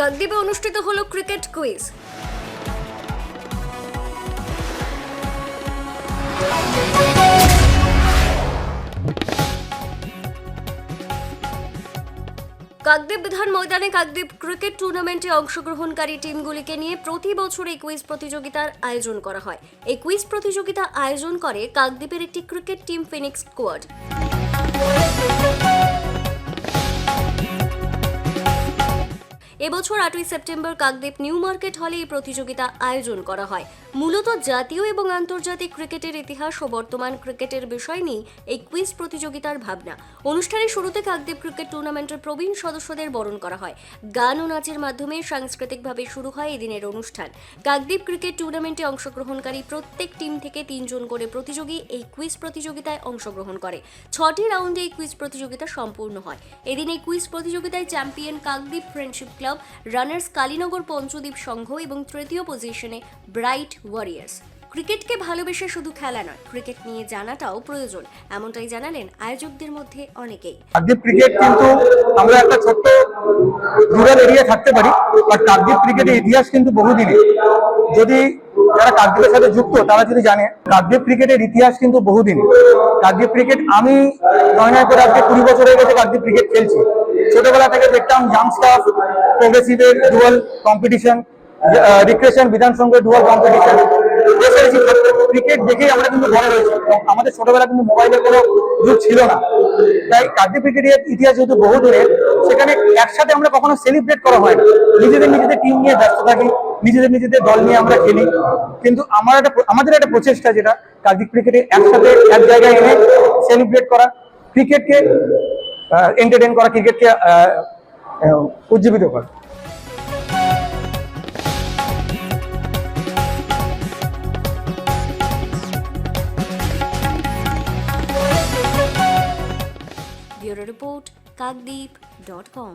কাকদ্বীপে অনুষ্ঠিত হলো cricket quiz. Kakdwip বিধান ময়দানে কাকদ্বীপ ক্রিকেট টুর্নামেন্টে অংশগ্রহণকারী টিমগুলিকে নিয়ে প্রতি বছর এই কুইজ প্রতিযোগিতার আয়োজন করা হয়। এই কুইজ প্রতিযোগিতা আয়োজন করে কাকদ্বীপের একটি ক্রিকেট টিম ফিনিক্স স্কোয়াড। এবছর আটই সেপ্টেম্বর কাকদ্বীপ নিউ মার্কেট হলে এই প্রতিযোগিতা আয়োজন করা হয়। মূলত জাতীয় এবং আন্তর্জাতিক ক্রিকেটের ইতিহাস ও বর্তমান ক্রিকেটের বিষয় নিয়ে এই কুইজ প্রতিযোগিতার ভাবনা। অনুষ্ঠানের শুরুতে কাকদ্বীপ ক্রিকেট টুর্নামেন্টের প্রবীণ সদস্যদের বরণ করা হয়। গান ও নাচের মাধ্যমে সাংস্কৃতিকভাবে শুরু হয় এদিনের অনুষ্ঠান। কাকদ্বীপ ক্রিকেট টুর্নামেন্টে অংশগ্রহণকারী প্রত্যেক টিম থেকে তিনজন করে প্রতিযোগী এই কুইজ প্রতিযোগিতায় অংশগ্রহণ করে। ছটি রাউন্ডে এই কুইজ প্রতিযোগিতা সম্পূর্ণ হয়। এদিন এই কুইজ প্রতিযোগিতায় champion Kakdwip friendship club runners Kalinagar Panchadwip Sangha এবং তৃতীয় পজিশনে ব্রাইট ওয়ারিয়ার্স ক্রিকেটকে ভালোবেসে শুধু খেলা নয়, ক্রিকেট নিয়ে জানাটাও প্রয়োজন, এমনটাই জানালেন আয়োজকদের মধ্যে অনেকেই। কাকদ্বীপ ক্রিকেট কিন্তু আমরা একটা ছোট্ট রুরাল এরিয়া থাকতে পারি বাট কাকদ্বীপ ক্রিকেটের ইতিহাস কিন্তু বহুদিনের। যদি যারা কাকদ্বীপের সাথে যুক্ত, তারা যদি জানে কাকদ্বীপ ক্রিকেটের ইতিহাস কিন্তু বহুদিনের। কাকদ্বীপ ক্রিকেট আমি নয় নয় করে আজকে কুড়ি বছর হয়ে গেছে কাকদ্বীপ ক্রিকেট খেলছি। ছোটবেলা থেকে দেখতাম স্টাফ প্রোগ্রেসিভের ডুয়াল কম্পিটিশন রিক্রেশন বিধান সংঘের ডুয়াল কম্পিটিশন ক্রিকেট দেখেই আমরা কিন্তু বড় হয়েছি। আমাদের ছোটবেলা কিন্তু মোবাইলের কোনো যুগ ছিল না। তাই কার্ডিপ ক্রিকেটের ইতিহাস যেহেতু বহু দূরের, সেখানে একসাথে আমরা কখনো সেলিব্রেট করা হয় নিজেদের নিজেদের টিম নিয়ে ব্যস্ত থাকি, নিজেদের নিজেদের দল নিয়ে আমরা খেলি। কিন্তু আমার একটা আমাদের একটা প্রচেষ্টা যেটা কার্ডিপ ক্রিকেটে একসাথে এক জায়গায় এনে সেলিব্রেট করা। ক্রিকেটকে এন্টারটেন করা ক্রিকেটকে উজ্জীবিত করে। Report Kakdwip dot com